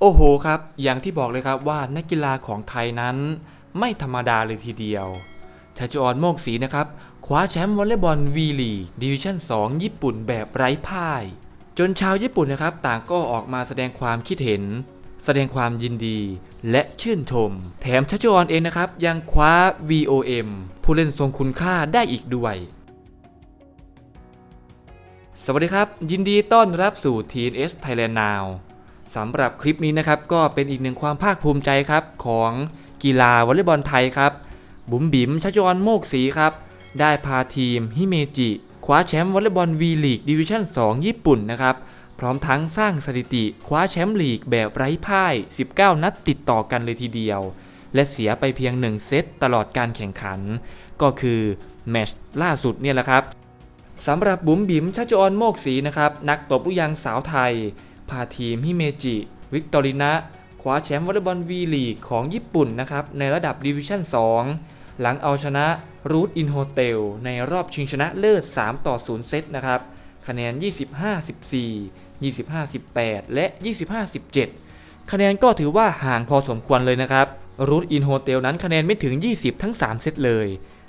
โอ้โหครับ อย่างที่บอกเลยครับว่านักกีฬาของไทยนั้น ไม่ธรรมดาเลยทีเดียวชาจออนโมกศรีนะครับ คว้าแชมป์วอลเลย์บอลวีลีดิวิชั่น 2 ญี่ปุ่นแบบไร้พ่าย จนชาวญี่ปุ่นนะครับ ต่างก็ออกมาแสดงความคิดเห็น แสดงความยินดีและชื่นชม แถมชัชออนเองนะครับ ยังคว้า VOM ผู้เล่นทรงคุณค่าได้อีกด้วย สวัสดีครับ ยินดีต้อนรับสู่ TNS Thailand Now สำหรับคลิปนี้นะครับก็เป็นอีกหนึ่งความภาคภูมิใจครับของกีฬาวอลเลย์บอลไทยครับ บุ๋มบิ๋มชัชวอนโมกศรีครับ ได้พาทีมฮิเมจิคว้าแชมป์วอลเลย์บอลวีลีกดิวิชั่น 2 ญี่ปุ่นนะครับ พร้อมทั้งสร้างสถิติคว้าแชมป์ลีกแบบไร้พ่าย 19 นัดติดต่อกันเลยทีเดียว และเสียไปเพียง 1 เซตตลอดการแข่งขัน ก็คือแมชล่าสุดเนี่ยแหละครับสำหรับบุ๋มบิ๋มชัชออนโมกศรีนะครับ นักตบลูกยางสาวไทย พาทีมฮิเมจิ วิกตอรินะคว้าแชมป์วอลเลย์บอลวีลีกของญี่ปุ่นนะครับในระดับดิวิชั่น 2 หลังเอาชนะรูทอินโฮเทลในรอบชิงชนะเลิศ 3 ต่อ 0 เซตนะครับ คะแนน 25-14 25-18 และ 25-17 คะแนนก็ถือว่าห่างพอสมควรเลยนะครับรูทอินโฮเทลนั้นคะแนนไม่ถึง 20 ทั้ง 3 เซตเลย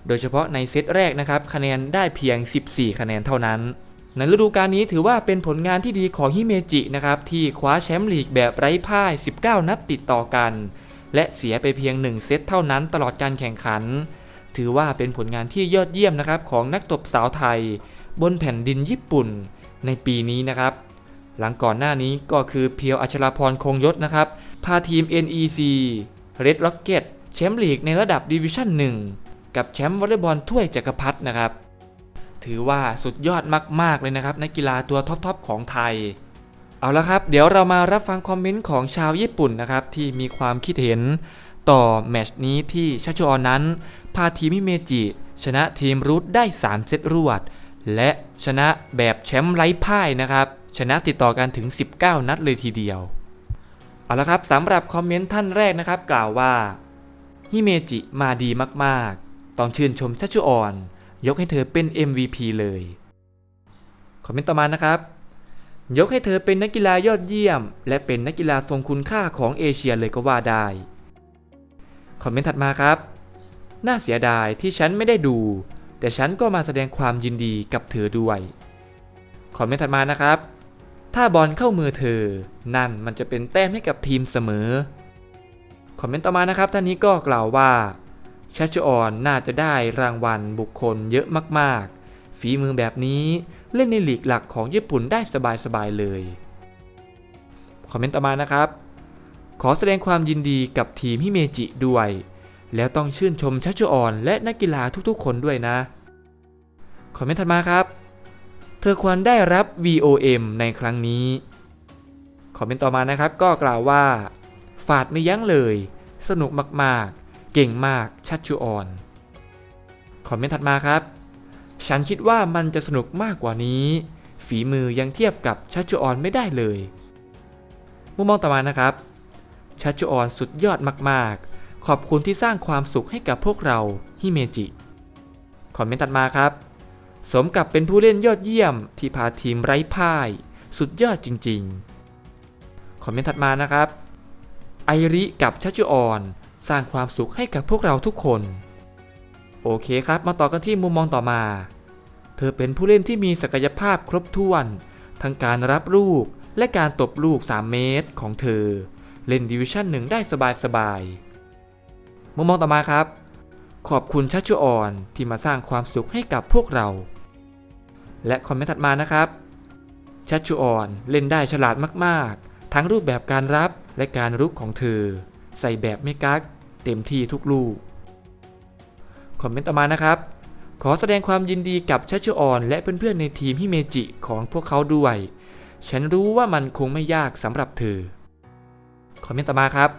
โดยเฉพาะในเซตแรกนะครับ คะแนนได้เพียง 14 คะแนนเท่านั้น ในฤดูกาลนี้ถือว่าเป็นผลงานที่ดีของฮิเมจินะครับที่คว้าแชมป์ลีกแบบไร้พ่าย 19 นัดติดต่อกัน และเสียไปเพียง 1 เซตเท่านั้นตลอดการแข่งขัน ถือว่าเป็นผลงานที่ยอดเยี่ยมนะครับของนักตบสาวไทย บนแผ่นดินญี่ปุ่น ในปีนี้นะครับ หลังก่อนหน้านี้ก็คือเพียวอัชราพรคงยศนะครับพาทีม NEC Red Rocket แชมป์ลีกในระดับดิวิชั่น1กับแชมป์วอลเลย์บอลถ้วยจักรพรรดินะครับ ถือว่าสุดยอดมาก ๆ เลยนะครับนักกีฬาตัวท็อปๆของไทย เอาละครับ เดี๋ยวเรามารับฟังคอมเมนต์ของชาวญี่ปุ่นนะครับ ที่มีความคิดเห็นต่อแมตช์นี้ที่ชัชออนนั้น พาทีมฮิเมจิ ชนะทีมรูทได้ 3 เซตรวด และชนะแบบแชมป์ไร้พ่ายนะครับ ชนะติดต่อกันถึง 19 นัดเลยทีเดียว เอาละครับสำหรับคอมเมนต์ท่านแรกนะครับ กล่าวว่าฮิเมจิมาดีมากๆ ต้องชื่นชมชัชออน ยกให้เธอเป็น MVP เลย คอมเมนต์ต่อมานะครับ ยกให้เธอเป็นนักกีฬายอดเยี่ยม และเป็นนักกีฬาทรงคุณค่าของเอเชียเลยก็ว่าได้ คอมเมนต์ถัดมาครับ น่าเสียดายที่ฉันไม่ได้ดู แต่ฉันก็มาแสดงความยินดีกับเธอด้วย คอมเมนต์ถัดมานะครับ ถ้าบอลเข้ามือเธอ นั่นมันจะเป็นแต้มให้กับทีมเสมอ คอมเมนต์ต่อมานะครับท่านนี้ก็กล่าวว่า ชัชออนน่าจะได้รางวัลบุคคลเยอะมากๆ ฝีมือแบบนี้เล่นในลีกหลักของญี่ปุ่นได้สบายๆเลย คอมเมนต์ต่อมานะครับ ขอแสดงความยินดีกับทีมฮิเมจิด้วย แล้วต้องชื่นชมชัชออนและนักกีฬาทุกๆ คนด้วยนะ คอมเมนต์ถัดมาครับ เธอควรได้รับ VOM ในครั้งนี้ คอมเมนต์ต่อมานะครับก็กล่าวว่า ฝาดไม่ยั้งเลย สนุกมากๆ เก่งมาก ชัดชูออน คอมเมนต์ถัดมาครับ ฉันคิดว่ามันจะสนุกมากกว่านี้ ฝีมือยังเทียบกับชัชชูออนไม่ได้เลย มุมมองต่อมานะครับ ชัชชูออนสุดยอดมากๆ ขอบคุณที่สร้างความสุขให้กับพวกเราฮิเมจิ คอมเมนต์ถัดมาครับ สมกับเป็นผู้เล่นยอดเยี่ยมที่พาทีมไร้พ่าย สุดยอดจริง ๆ คอมเมนต์ถัดมานะครับ ไอริกับชัชจุออน สร้างความสุขให้กับพวกเราทุกคน โอเคครับมาต่อกันที่มุมมองต่อมา เธอเป็นผู้เล่นที่มีศักยภาพครบถ้วน ทั้งการรับลูกและการตบลูก 3 เมตรของเธอ เล่นดิวิชั่นหนึ่งได้สบายๆมุมมองต่อมาครับ ขอบคุณชัชจุออนที่มาสร้างความสุขให้กับพวกเรา และคอมเมนต์ถัดมานะครับชัชชุออนเล่นได้ฉลาดมากๆ ทั้งรูปแบบการรับและการรุกของเธอ ใส่แบบไม่กัก เต็มที่ทุกลูก คอมเมนต์ต่อมานะครับ ขอแสดงความยินดีกับชัชออนและเพื่อนๆในทีมฮิเมจิของพวกเขาด้วย ฉันรู้ว่ามันคงไม่ยากสำหรับเธอ คอมเมนต์ต่อมาครับ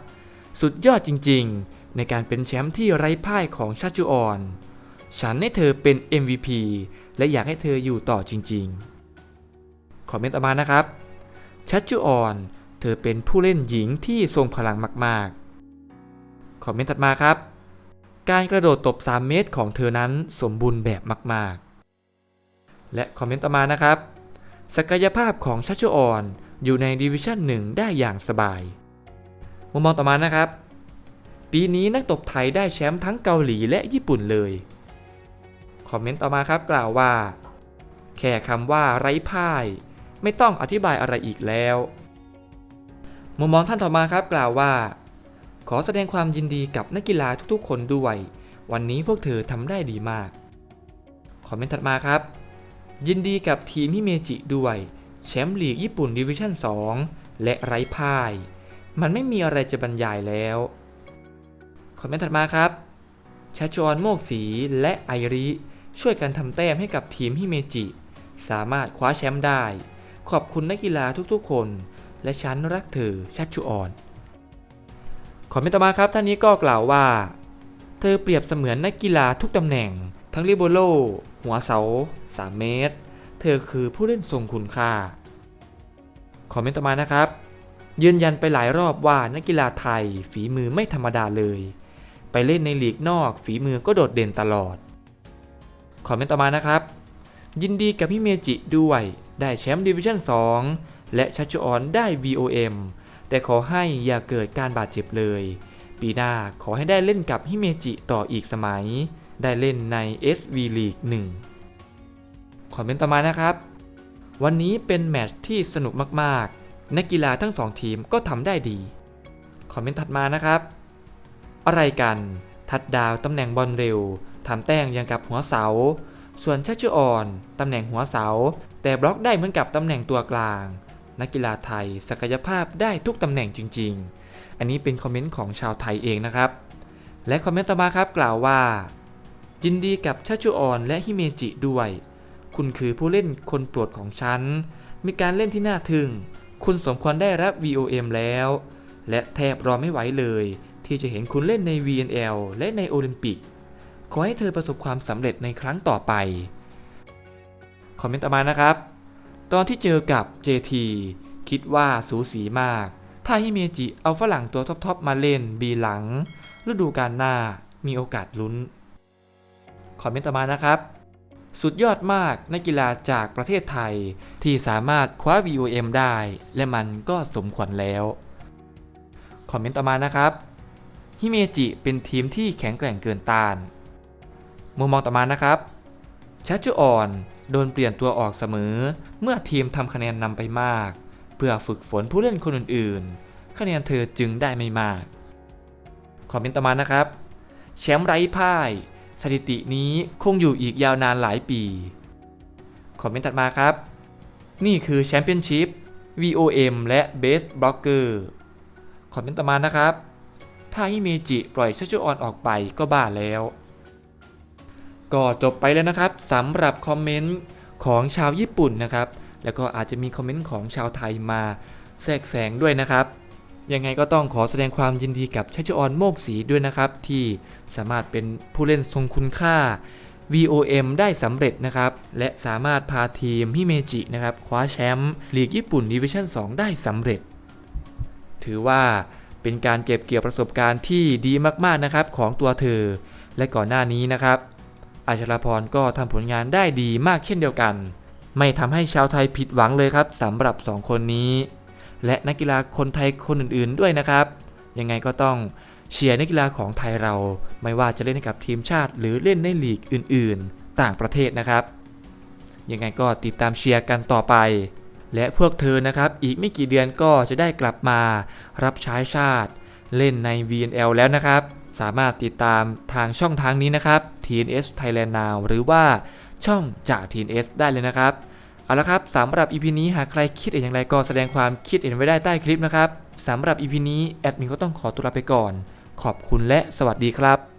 สุดยอดจริงๆ ในการเป็นแชมป์ที่ไร้พ่ายของชัชชุออนฉันให้เธอเป็น MVP และอยากให้เธออยู่ต่อจริงๆ คอมเมนต์ต่อมานะครับ ชัชจุออน เธอเป็นผู้เล่นหญิงที่ทรงพลังมากๆ คอมเมนต์ถัดมาครับ การกระโดดตบ 3 เมตรของเธอนั้นสมบูรณ์แบบมาก ๆ และคอมเมนต์ต่อมานะครับ ศักยภาพของชัชจุออนอยู่ในดิวิชั่นหนึ่งได้อย่างสบาย มุมมองต่อมานะครับ ปีนี้นักตบไทยได้แชมป์ทั้งเกาหลีและญี่ปุ่นเลย คอมเมนต์ต่อมาครับกล่าวว่า แค่คำว่าไร้พ่าย ไม่ต้องอธิบายอะไรอีกแล้ว มุมมองท่านต่อมาครับกล่าวว่า ขอแสดงความยินดีกับนักกีฬาทุกๆ คนด้วย วันนี้พวกเธอทำได้ดีมาก คอมเมนต์ถัดมาครับ ยินดีกับทีมฮิเมจิด้วย แชมป์ลีกญี่ปุ่นดิวิชั่น 2 และไร้พ่าย มันไม่มีอะไรจะบรรยายแล้ว คอมเมนต์ถัดมาครับชาชอนโมกสีและไอริช่วยกันทำแต้มให้กับทีมฮิเมจิ สามารถคว้าแชมป์ได้ ขอบคุณนักกีฬาทุกๆคน และฉันรักเธอชัชชุออน คอมเมนต์ต่อมาครับท่านนี้ก็กล่าวว่า เธอเปรียบเสมือนนักกีฬาทุกตำแหน่ง ทั้งลิโบโล หัวเสา 3 เมตร เธอคือผู้เล่นทรงคุณค่า คอมเมนต์ต่อมานะครับ ยืนยันไปหลายรอบว่านักกีฬาไทยฝีมือไม่ธรรมดาเลย ไปเล่นในลีกนอก ฝีมือก็โดดเด่นตลอด คอมเมนต์ต่อมานะครับ ยินดีกับพี่เมจิด้วยได้แชมป์ดิวิชั่น 2 และชัชออนได้ VOM แต่ขอให้อย่าเกิดการบาดเจ็บเลย ปีหน้าขอให้ได้เล่นกับฮิเมจิต่ออีกสมัย ได้เล่นใน SV League 1 คอมเมนต์ต่อมานะครับ วันนี้เป็นแมตช์ที่สนุกมากๆ นักกีฬาทั้งสองทีมก็ทำได้ดี คอมเมนต์ถัดมานะครับ อะไรกัน ทัดดาวตำแหน่งบอลเร็วทำแต้งยังกับหัวเสา ส่วนชัชชุออนตำแหน่งหัวเสา แต่บล็อกได้เหมือนกับตำแหน่งตัวกลาง นักกีฬาไทย ศักยภาพได้ทุกตำแหน่งจริง ๆ อันนี้เป็นคอมเมนต์ของชาวไทยเองนะครับ และคอมเมนต์ต่อมาครับกล่าวว่า ยินดีกับชัชชุออนและฮิเมจิด้วย คุณคือผู้เล่นคนโปรดของฉัน มีการเล่นที่น่าทึ่ง คุณสมควรได้รับ VOM แล้ว และแทบรอไม่ไหวเลย ที่จะเห็นคุณเล่นใน VNL และในโอลิมปิก ขอให้เธอประสบความสำเร็จในครั้งต่อไป คอมเมนต์ต่อมานะครับ ตอนที่เจอกับ JT คิดว่าสูสีมาก ถ้าฮิเมจิเอาฝรั่งตัวท็อปๆมาเล่นบีหลัง ฤดูกาลหน้ามีโอกาสลุ้น คอมเมนต์ต่อมานะครับ สุดยอดมากนักกีฬาจากประเทศไทย ที่สามารถคว้า VOM ได้ และมันก็สมควรแล้ว คอมเมนต์ต่อมานะครับฮิเมจิเป็นทีมที่แข็งแกร่งเกินต้าน มุมมองต่อมานะครับชัชชุออน โดนเปลี่ยนตัวออกเสมอ เมื่อทีมทำคะแนนนำไปมาก เพื่อฝึกฝนผู้เล่นคนอื่นๆ คะแนนเธอจึงได้ไม่มาก คอมเมนต์ต่อมานะครับ แชมป์ไร้พ่าย สถิตินี้คงอยู่อีกยาวนานหลายปี คอมเมนต์ถัดมาครับ นี่คือแชมเปี้ยนชิพ VOM และ Best Blocker คอมเมนต์ต่อมานะครับ ถ้าฮิเมจิปล่อยชัชชุออนออกไปก็บ้าแล้ว ก็จบไปแล้วนะครับสำหรับคอมเมนต์ของชาวญี่ปุ่นนะครับ แล้วก็อาจจะมีคอมเมนต์ของชาวไทยมาแทรกแซงด้วยนะครับ ยังไงก็ต้องขอแสดงความยินดีกับชัชออนโมกศรีด้วยนะครับ ที่สามารถเป็นผู้เล่นทรงคุณค่า VOM ได้สำเร็จนะครับ และสามารถพาทีมฮิเมจินะครับคว้าแชมป์ลีกญี่ปุ่นดิวิชั่น 2 ได้สำเร็จ ถือว่าเป็นการเก็บเกี่ยวประสบการณ์ที่ดีมากๆนะครับของตัวเธอ และก่อนหน้านี้นะครับ อาชราพรก็ทำผลงานได้ดีมากเช่นเดียวกัน ไม่ทำให้ชาวไทยผิดหวังเลยครับสำหรับ 2 คนนี้ และนักกีฬาคนไทยคนอื่นๆด้วยนะครับ ยังไงก็ต้องเชียร์นักกีฬาของไทยเรา ไม่ว่าจะเล่นให้กับทีมชาติ หรือเล่นในลีกอื่น ๆ ต่างประเทศนะครับ ยังไงก็ติดตามเชียร์กันต่อไป และพวกเธอนะครับอีกไม่กี่เดือนก็จะได้กลับมารับใช้ชาติ เล่นใน VNL แล้วนะครับ สามารถติดตามทางช่องทางนี้นะครับ TNS Thailand Now หรือว่าช่องจาก TNS ได้เลยนะครับ เอาละครับสำหรับ EP นี้หากใครคิดเห็นอย่างไรก็แสดงความคิดเห็นไว้ได้ใต้คลิปนะครับสำหรับ EP นี้แอดมินก็ต้องขอตัวลาไปก่อน ขอบคุณและสวัสดีครับ